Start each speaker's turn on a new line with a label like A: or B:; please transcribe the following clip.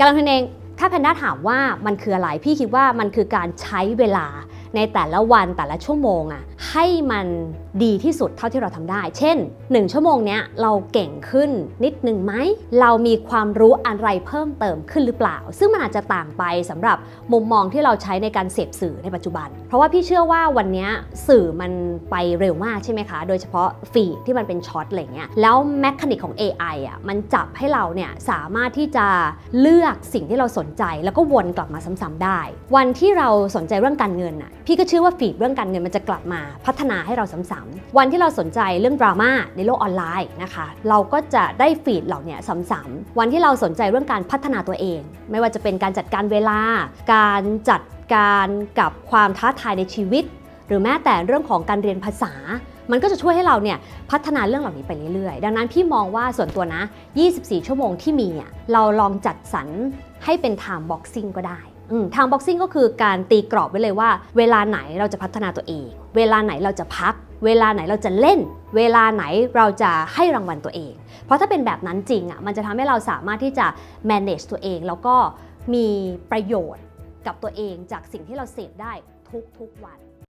A: การลงทุนเอง ถ้าแพนด้าถามว่ามันคืออะไร พี่คิดว่ามันคือการใช้เวลา ในแต่ละวันแต่ละชั่วโมงอะให้มันดีที่สุดเท่าที่เราทำได้ เช่น 1 ชั่วโมงเนี้ยเราเก่งขึ้นนิดนึงไหม เรามีความรู้อะไรเพิ่มเติมขึ้นหรือเปล่า ซึ่งมันอาจจะต่างไปสำหรับมุมมองที่เราใช้ในการเสพสื่อในปัจจุบัน เพราะว่าพี่เชื่อว่าวันนี้สื่อมันไปเร็วมากใช่ไหมคะ โดยเฉพาะฟีดที่มันเป็นช็อตอะไรเงี้ย แล้วแมคานิกของ AI อะมันจับให้เราเนี่ยสามารถที่จะเลือกสิ่งที่เราสนใจแล้วก็วนกลับมาซ้ำๆได้ วันที่เราสนใจเรื่องการเงินอะพี่ก็เชื่อว่าฟีดเรื่องการเงินมันจะกลับมาพัฒนาให้เราซ้ำๆวันที่เราสนใจเรื่องดราม่าในโลกออนไลน์นะคะเราก็จะได้ฟีดเหล่านี้ซ้ำๆวันที่เราสนใจเรื่องการพัฒนาตัวเอง ไม่ว่าจะเป็นการจัดการเวลา การจัดการกับความท้าทายในชีวิต หรือแม้แต่เรื่องของการเรียนภาษามันก็จะช่วยให้เราเนี่ยพัฒนาเรื่องเหล่านี้ไปเรื่อยๆ ดังนั้นพี่มองว่าส่วนตัวนะ 24 ชั่วโมงที่มีอะเราลองจัดสรรให้เป็น time boxing ก็ได้ ทางบ็อกซิ่งก็คือการตีกรอบไว้เลยว่า เวลาไหนเราจะพัฒนาตัวเอง เวลาไหนเราจะพัก เวลาไหนเราจะเล่น เวลาไหนเราจะให้รางวัลตัวเอง เพราะถ้าเป็นแบบนั้นจริงอะมันจะทำให้เราสามารถที่จะ manage ตัวเอง แล้วก็มีประโยชน์กับตัวเองจากสิ่งที่เราเสพได้ทุกๆวัน